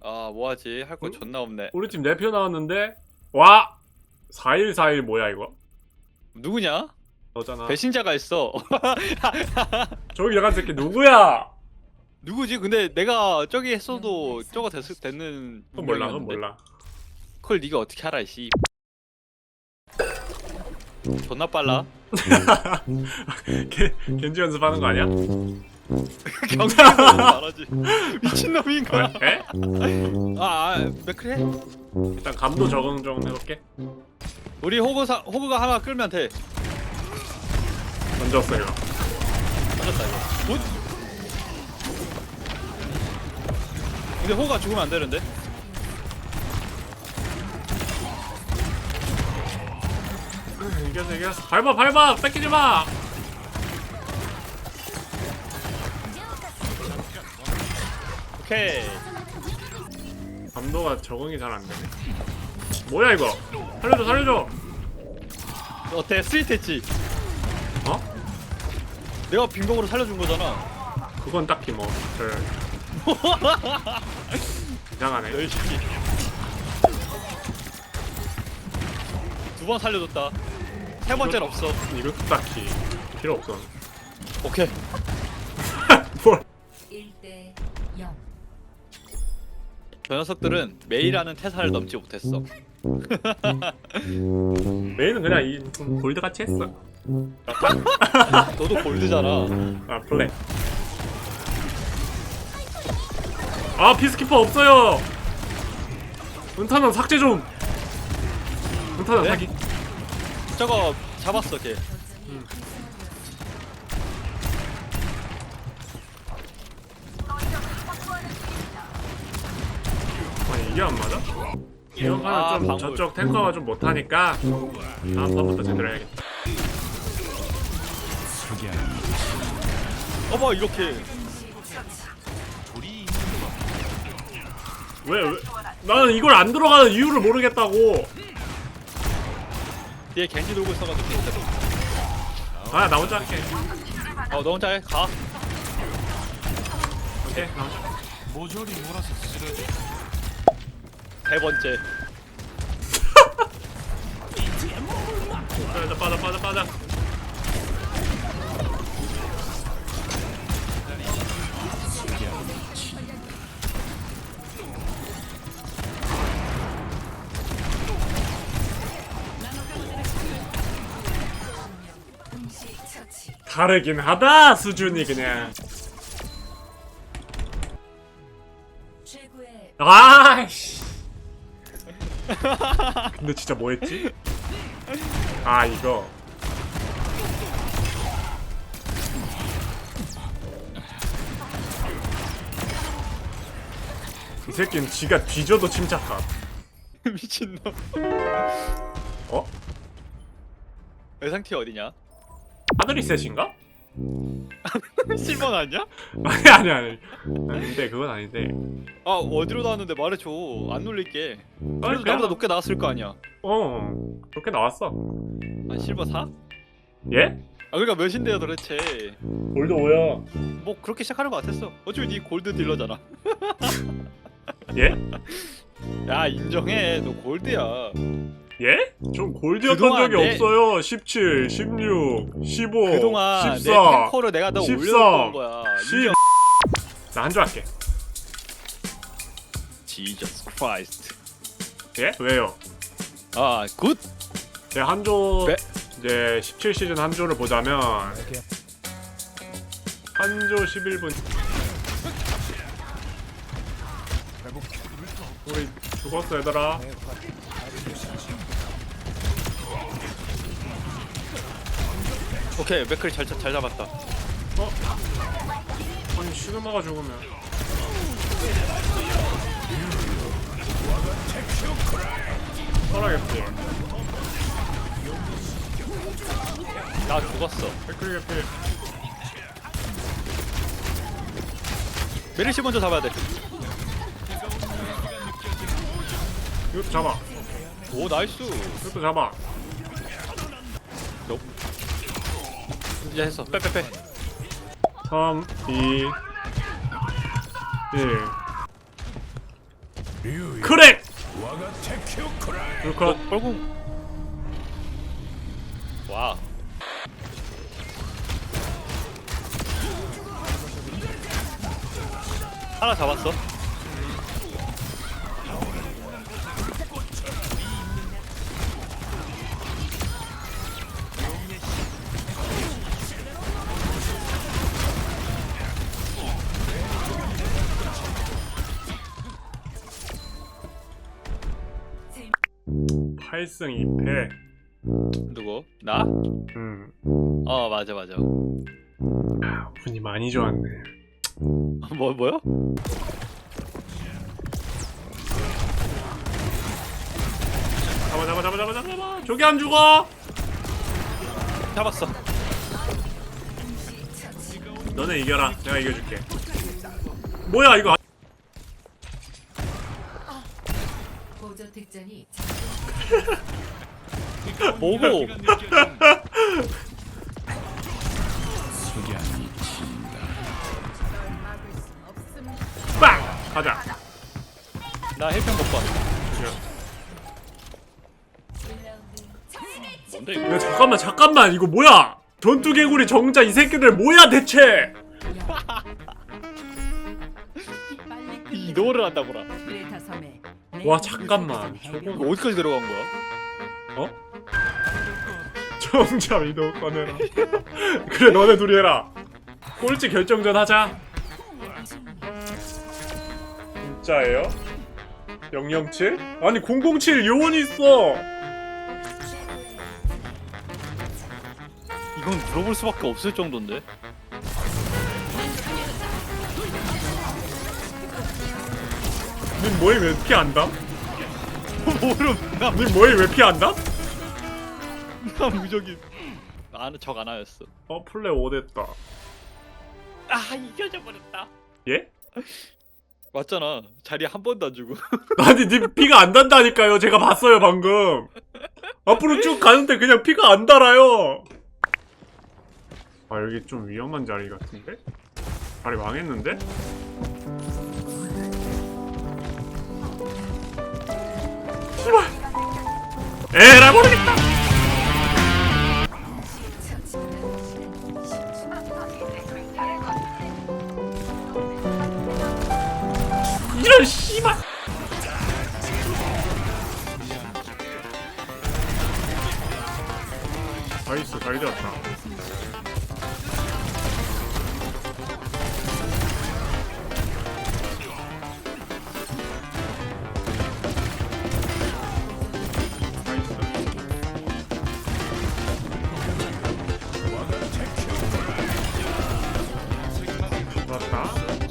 아 뭐하지 할 거 응? 존나 없네 우리 팀 4표 나왔는데 와 4141 뭐야 이거 누구냐? 너잖아 배신자가 있어 저기 야간 새끼 누구야 누구지? 근데 내가 저기 했어도 저거 됐, 됐는 그건 몰라 그건. 몰라 그걸 네가 어떻게 알아 이씨 존나 빨라 겐- 겐지 연습하는 거 아니야? 경기도 말하지. 미친놈인가? 에? 아, 아 맥크리 해? 일단 감도 적응 좀 해볼게. 우리 호그 사, 호그가 하나 끌면 돼. 던졌어 이거 맞았다 이거. 굿. 근데 호그가 죽으면 안 되는데? 이겼어 이겼어 밟아 밟아. 뺏기지 마 오케이. 감도가 적응이 잘 안 되네. 뭐야 이거? 살려줘 살려줘. 어때? 스윗했지? 어? 내가 빙봉으로 살려준 거잖아. 그건 딱히 뭐별. 이상하네. 열심히. 두 번 살려줬다. 세 번째는 없어. 이것도 딱히 필요 없어. 오케이. 뭘? 1대 0. 저 녀석들은 메이라는 태산을 넘지 못했어. 메인은 그냥 이 골드 같이 했어. 너도 골드잖아. 아 플레이 아 피스키퍼 없어요. 은탄은 삭제 좀. 은탄은 네? 사기 저거 잡았어 걔 이게 안 맞아? 이번 판은 아, 좀 방울. 저쪽 탱커가 좀 못하니까 다음 판부터 제대로 해야겠다 어머 이렇게 왜, 왜? 나는 이걸 안 들어가는 이유를 모르겠다고 뒤에 겐지 돌고 있어가지고. 아나 혼자 할게 어너 혼자 해가 오케이 나 혼자 모조리 몰아서 쓰러져 세 번째. 빠져 빠져 빠져 빠져. 다르긴 하다 수준이 그냥. 아이씨 근데 진짜 뭐했지? 아 이거 이 새끼는 지가 뒤져도 침착함 미친놈 어? 의상티 어디냐? 하늘이 셋인가? 실버 아니야? 아니 아니 아니. 아닌데 그건 아닌데. 아 어디로 나왔는데 말해줘. 안 놀릴게. 그래도 그냥- 나보다 높게 나왔을 거 아니야. 어 그렇게 나왔어. 한 실버 4? 예? 아 그러니까 몇인데요 도대체? 골드 5요. 뭐 그렇게 시작하는 거 같았어. 어차피 네 골드 딜러잖아. 예? 야 인정해. 너 골드야 예? 전 골드였던 그동안 적이 내- 없어요. 17, 16, 15, 그동안 내 14 탱커를 내가 너 14, 올려줬던 거야. 10 나한줄 할게. 지저스 크라이스트 예? 왜요? 아 굿. 제 한조 네. 이제 17 시즌 한조를 보자면 한조 11분. 우리 죽었어 얘들아 오케이 맥클이 잘, 잘 잡았다. 어? 아니 시그마가 죽으면. 살아겠지 나 죽었어. 백크리 개피 메르시 먼저 잡아야 돼. 이것도 잡아. 오 나이스. 이것도 잡아 이제 했어. 빼빼빼. 3 2 1 크랙! 쿠라이 불컷. 뻘궁. 와. 하나 잡았어 팔승 2패 누구? 나? 음. 어 맞아 맞아. 아, 운이 많이 좋았네. 뭐 뭐야? 잡아 잡아 잡아 잡아 잡아 잡아. 저기 안 죽어! 잡았어. 너네 이겨라. 내가 이겨줄게. 뭐야 이거? 보조 특전이 뭐고? 빵! 가자. 나 먹고 왔어. 뭔데 이거? 야 잠깐만 잠깐만. 이거 뭐야? 전투 개구리 정자 이 새끼들 뭐야 대체? 이도를 한다고라 와, 잠깐만. 저거 이거 어디까지 들어간 거야? 어? 정자 위도 꺼내라 그래 너네 둘이 해라 꼴찌 결정전 하자 진짜예요? 007? 아니 007 요원이 있어 이건 물어볼 수밖에 없을 정도인데 님 뭐해 왜 피안 담? 모름 나, 님 뭐해 왜 피안 담? 나 무적인 나는 적 하나였어 어 플레 5 됐다 아 이겨져 버렸다 예? 맞잖아 자리 한 번도 안 주고 아니 님 피가 안 단다니까요 제가 봤어요 방금 앞으로 쭉 가는데 그냥 피가 안 달아요 아 여기 좀 위험한 자리 같은데? 자리 망했는데? 씨발. 에라 모르겠다. 이런 씨발. 나이스 잘 잡았다 Warta?